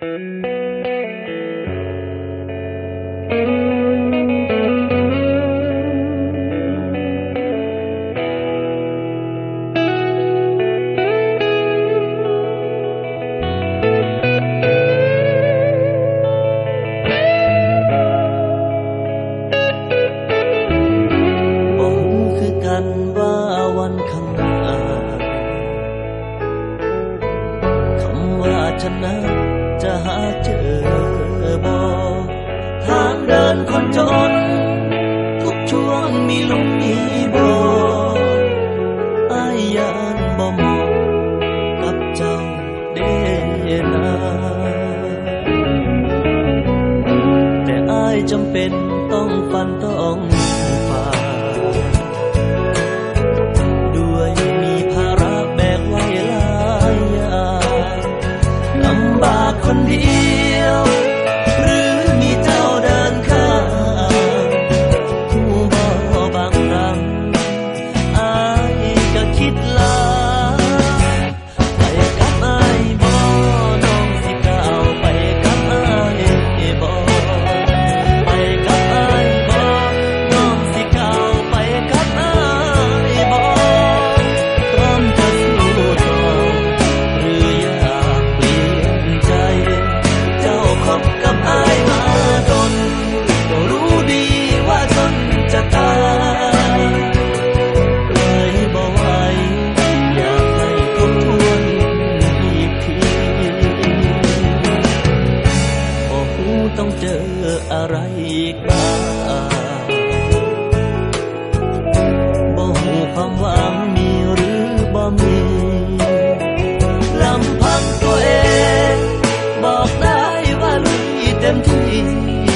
ฉันนั้น จะหาเจอบ่ทางเดินคนจน ทุกช่วงมีลุมมีบ่ออายยานบ่เหมาะกับเจ้าเด้นาแต่อายจำเป็นต้องฟันต้อง คนเดี ต้องเจออะไรอีกบ้างบ่หูความหวังมีหรือบ่มีลำพังตัวเอง บอกได้ว่าลุยเต็มที่